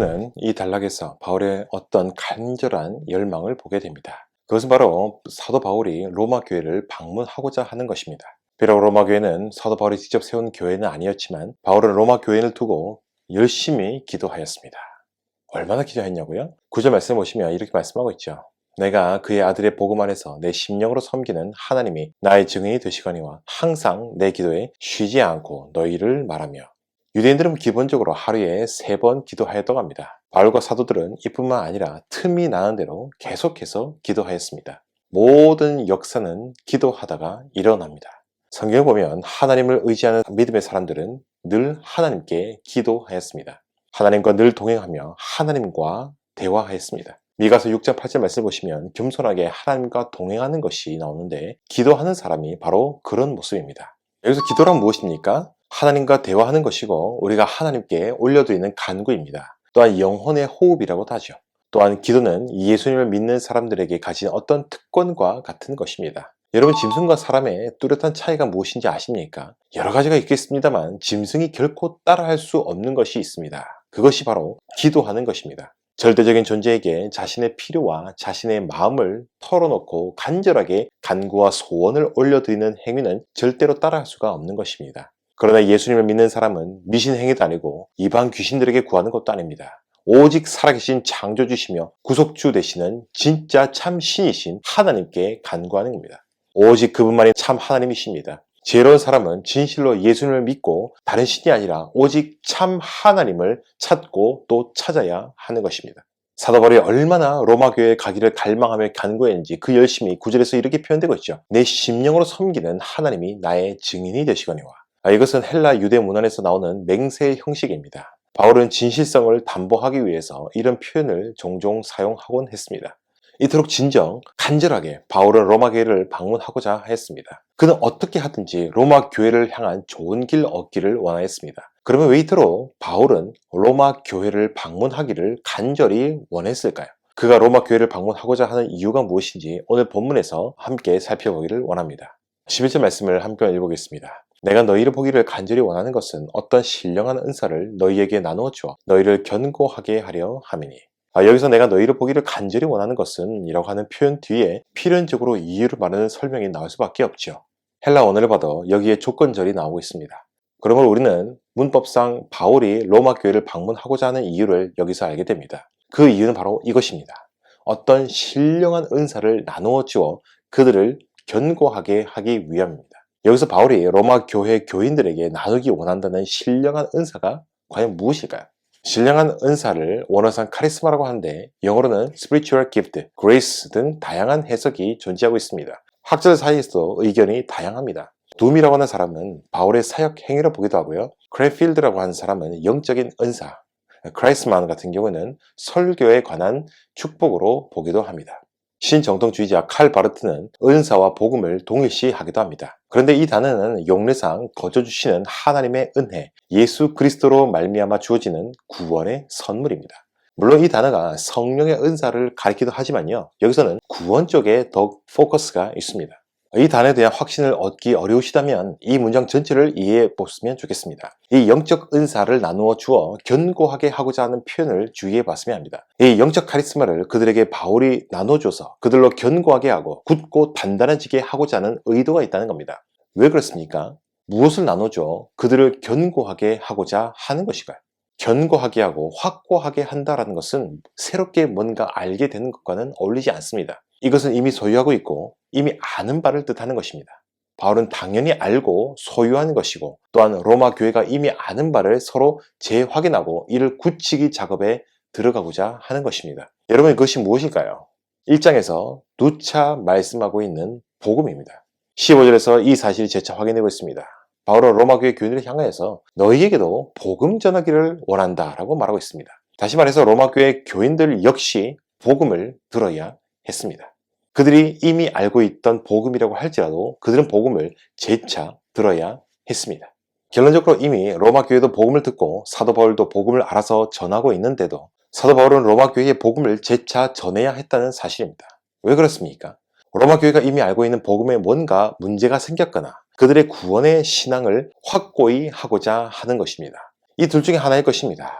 우리는 이 단락에서 바울의 어떤 간절한 열망을 보게 됩니다. 그것은 바로 사도 바울이 로마 교회를 방문하고자 하는 것입니다. 비록 로마 교회는 사도 바울이 직접 세운 교회는 아니었지만 바울은 로마 교회를 두고 열심히 기도하였습니다. 얼마나 기도했냐고요? 구절 말씀 보시면 이렇게 말씀하고 있죠. 내가 그의 아들의 복음 안에서 내 심령으로 섬기는 하나님이 나의 증인이 되시거니와 항상 내 기도에 쉬지 않고 너희를 말하며 유대인들은 기본적으로 하루에 세 번 기도하였다고 합니다. 바울과 사도들은 이뿐만 아니라 틈이 나는 대로 계속해서 기도하였습니다. 모든 역사는 기도하다가 일어납니다. 성경을 보면 하나님을 의지하는 믿음의 사람들은 늘 하나님께 기도하였습니다. 하나님과 늘 동행하며 하나님과 대화하였습니다. 미가서 6장 8절 말씀 보시면 겸손하게 하나님과 동행하는 것이 나오는데 기도하는 사람이 바로 그런 모습입니다. 여기서 기도란 무엇입니까? 하나님과 대화하는 것이고 우리가 하나님께 올려드리는 간구입니다. 또한 영혼의 호흡이라고도 하죠. 또한 기도는 예수님을 믿는 사람들에게 가진 어떤 특권과 같은 것입니다. 여러분 짐승과 사람의 뚜렷한 차이가 무엇인지 아십니까? 여러 가지가 있겠습니다만 짐승이 결코 따라할 수 없는 것이 있습니다. 그것이 바로 기도하는 것입니다. 절대적인 존재에게 자신의 필요와 자신의 마음을 털어놓고 간절하게 간구와 소원을 올려드리는 행위는 절대로 따라할 수가 없는 것입니다. 그러나 예수님을 믿는 사람은 미신 행위도 아니고 이방 귀신들에게 구하는 것도 아닙니다. 오직 살아계신 창조주시며 구속주 되시는 진짜 참 신이신 하나님께 간구하는 겁니다. 오직 그분만이 참 하나님이십니다. 지혜로운 사람은 진실로 예수님을 믿고 다른 신이 아니라 오직 참 하나님을 찾고 또 찾아야 하는 것입니다. 사도 바울이 얼마나 로마 교회에 가기를 갈망하며 간구했는지 그 열심이 구절에서 이렇게 표현되고 있죠. 내 심령으로 섬기는 하나님이 나의 증인이 되시거니와. 아, 이것은 헬라 유대 문헌에서 나오는 맹세의 형식입니다. 바울은 진실성을 담보하기 위해서 이런 표현을 종종 사용하곤 했습니다. 이토록 진정 간절하게 바울은 로마 교회를 방문하고자 했습니다. 그는 어떻게 하든지 로마 교회를 향한 좋은 길 얻기를 원하였습니다. 그러면 왜 이토록 바울은 로마 교회를 방문하기를 간절히 원했을까요? 그가 로마 교회를 방문하고자 하는 이유가 무엇인지 오늘 본문에서 함께 살펴보기를 원합니다. 11절 말씀을 함께 읽어보겠습니다. 내가 너희를 보기를 간절히 원하는 것은 어떤 신령한 은사를 너희에게 나누어 주어 너희를 견고하게 하려 함이니 아, 여기서 내가 너희를 보기를 간절히 원하는 것은 이라고 하는 표현 뒤에 필연적으로 이유를 말하는 설명이 나올 수밖에 없죠. 헬라 원어를 봐도 여기에 조건절이 나오고 있습니다. 그러므로 우리는 문법상 바울이 로마 교회를 방문하고자 하는 이유를 여기서 알게 됩니다. 그 이유는 바로 이것입니다. 어떤 신령한 은사를 나누어 주어 그들을 견고하게 하기 위함입니다. 여기서 바울이 로마 교회 교인들에게 나누기 원한다는 신령한 은사가 과연 무엇일까요? 신령한 은사를 원어상 카리스마라고 하는데 영어로는 spiritual gift, grace 등 다양한 해석이 존재하고 있습니다. 학자들 사이에서 의견이 다양합니다. 둠이라고 하는 사람은 바울의 사역 행위를 보기도 하고요. 크레필드라고 하는 사람은 영적인 은사, 크라이스만 같은 경우는 설교에 관한 축복으로 보기도 합니다. 신정통주의자 칼 바르트는 은사와 복음을 동일시하기도 합니다. 그런데 이 단어는 용례상 거저 주시는 하나님의 은혜, 예수 그리스도로 말미암아 주어지는 구원의 선물입니다. 물론 이 단어가 성령의 은사를 가리키도 하지만요. 여기서는 구원 쪽에 더 포커스가 있습니다. 이 단어에 대한 확신을 얻기 어려우시다면 이 문장 전체를 이해해 보시면 좋겠습니다. 이 영적 은사를 나누어 주어 견고하게 하고자 하는 표현을 주의해 봤으면 합니다. 이 영적 카리스마를 그들에게 바울이 나눠줘서 그들로 견고하게 하고 굳고 단단해지게 하고자 하는 의도가 있다는 겁니다. 왜 그렇습니까? 무엇을 나눠줘 그들을 견고하게 하고자 하는 것일까요? 견고하게 하고 확고하게 한다라는 것은 새롭게 뭔가 알게 되는 것과는 어울리지 않습니다. 이것은 이미 소유하고 있고 이미 아는 바를 뜻하는 것입니다. 바울은 당연히 알고 소유하는 것이고 또한 로마 교회가 이미 아는 바를 서로 재확인하고 이를 굳히기 작업에 들어가고자 하는 것입니다. 여러분 그것이 무엇일까요? 1장에서 누차 말씀하고 있는 복음입니다. 15절에서 이 사실이 재차 확인되고 있습니다. 바울은 로마 교회 교인들을 향하여서 너희에게도 복음 전하기를 원한다라고 말하고 있습니다. 다시 말해서 로마 교회 교인들 역시 복음을 들어야 했습니다. 그들이 이미 알고 있던 복음이라고 할지라도 그들은 복음을 재차 들어야 했습니다. 결론적으로 이미 로마 교회도 복음을 듣고 사도 바울도 복음을 알아서 전하고 있는데도 사도 바울은 로마 교회의 복음을 재차 전해야 했다는 사실입니다. 왜 그렇습니까? 로마 교회가 이미 알고 있는 복음에 뭔가 문제가 생겼거나 그들의 구원의 신앙을 확고히 하고자 하는 것입니다. 이 둘 중에 하나일 것입니다.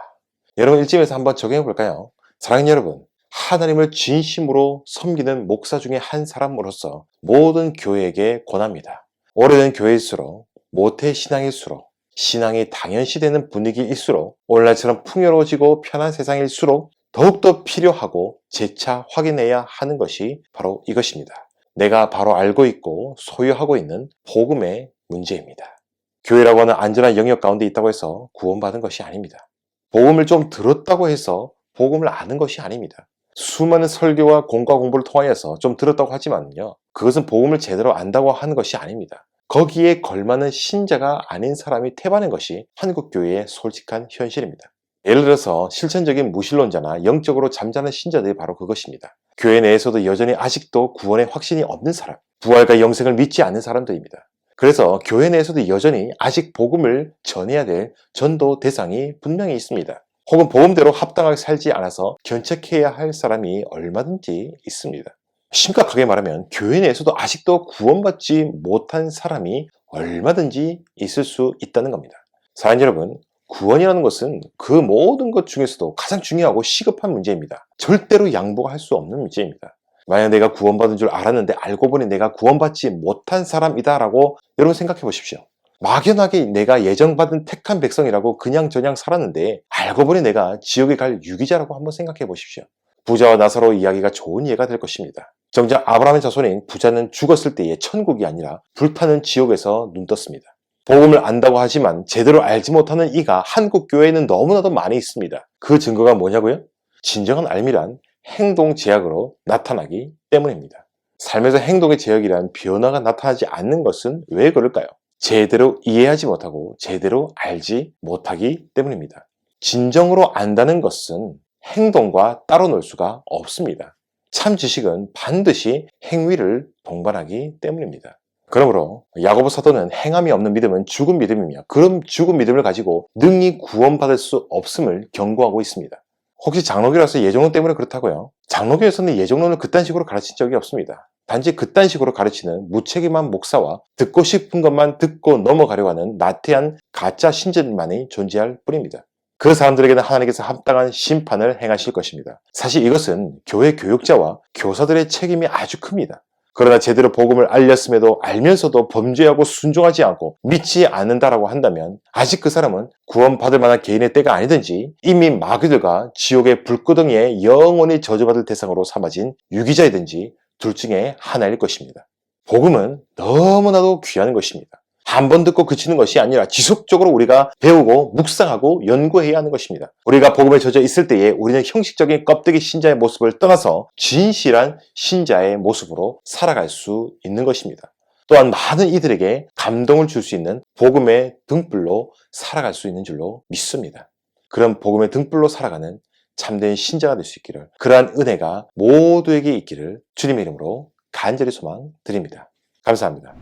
여러분 일집에서 한번 적용해 볼까요? 사랑하는 여러분, 하나님을 진심으로 섬기는 목사 중에 한 사람으로서 모든 교회에게 권합니다. 오래된 교회일수록 모태 신앙일수록 신앙이 당연시되는 분위기일수록 오늘날처럼 풍요로워지고 편한 세상일수록 더욱더 필요하고 재차 확인해야 하는 것이 바로 이것입니다. 내가 바로 알고 있고 소유하고 있는 복음의 문제입니다. 교회라고 하는 안전한 영역 가운데 있다고 해서 구원받은 것이 아닙니다. 복음을 좀 들었다고 해서 복음을 아는 것이 아닙니다. 수많은 설교와 공과 공부를 통하여서 좀 들었다고 하지만요. 그것은 복음을 제대로 안다고 하는 것이 아닙니다. 거기에 걸맞는 신자가 아닌 사람이 태반한 것이 한국교회의 솔직한 현실입니다. 예를 들어서 실천적인 무신론자나 영적으로 잠자는 신자들이 바로 그것입니다. 교회 내에서도 여전히 아직도 구원의 확신이 없는 사람, 부활과 영생을 믿지 않는 사람들입니다. 그래서 교회 내에서도 여전히 아직 복음을 전해야 될 전도 대상이 분명히 있습니다. 혹은 복음대로 합당하게 살지 않아서 견책해야 할 사람이 얼마든지 있습니다. 심각하게 말하면 교회 내에서도 아직도 구원받지 못한 사람이 얼마든지 있을 수 있다는 겁니다. 사랑 여러분, 구원이라는 것은 그 모든 것 중에서도 가장 중요하고 시급한 문제입니다. 절대로 양보할 수 없는 문제입니다. 만약 내가 구원받은 줄 알았는데 알고 보니 내가 구원받지 못한 사람이다라고 여러분 생각해 보십시오. 막연하게 내가 예정받은 택한 백성이라고 그냥 저냥 살았는데 알고 보니 내가 지옥에 갈 유기자라고 한번 생각해 보십시오. 부자와 나사로 이야기가 좋은 예가 될 것입니다. 정작 아브라함의 자손인 부자는 죽었을 때의 천국이 아니라 불타는 지옥에서 눈 떴습니다. 복음을 안다고 하지만 제대로 알지 못하는 이가 한국 교회에는 너무나도 많이 있습니다. 그 증거가 뭐냐고요? 진정한 알미란 행동 제약으로 나타나기 때문입니다. 삶에서 행동의 제약이란 변화가 나타나지 않는 것은 왜 그럴까요? 제대로 이해하지 못하고 제대로 알지 못하기 때문입니다. 진정으로 안다는 것은 행동과 따로 놀 수가 없습니다. 참 지식은 반드시 행위를 동반하기 때문입니다. 그러므로 야고보 사도는 행함이 없는 믿음은 죽은 믿음이며 그런 죽은 믿음을 가지고 능히 구원받을 수 없음을 경고하고 있습니다. 혹시 장로교라서 예정론 때문에 그렇다고요? 장로교에서는 예정론을 그딴 식으로 가르친 적이 없습니다. 단지 그딴 식으로 가르치는 무책임한 목사와 듣고 싶은 것만 듣고 넘어가려고 하는 나태한 가짜 신자들만이 존재할 뿐입니다. 그 사람들에게는 하나님께서 합당한 심판을 행하실 것입니다. 사실 이것은 교회 교육자와 교사들의 책임이 아주 큽니다. 그러나 제대로 복음을 알렸음에도 알면서도 범죄하고 순종하지 않고 믿지 않는다라고 한다면 아직 그 사람은 구원받을 만한 개인의 때가 아니든지 이미 마귀들과 지옥의 불구덩이에 영원히 저주받을 대상으로 삼아진 유기자이든지 둘 중에 하나일 것입니다. 복음은 너무나도 귀한 것입니다. 한 번 듣고 그치는 것이 아니라 지속적으로 우리가 배우고 묵상하고 연구해야 하는 것입니다. 우리가 복음에 젖어 있을 때에 우리는 형식적인 껍데기 신자의 모습을 떠나서 진실한 신자의 모습으로 살아갈 수 있는 것입니다. 또한 많은 이들에게 감동을 줄 수 있는 복음의 등불로 살아갈 수 있는 줄로 믿습니다. 그런 복음의 등불로 살아가는 참된 신자가 될 수 있기를 그러한 은혜가 모두에게 있기를 주님의 이름으로 간절히 소망 드립니다. 감사합니다.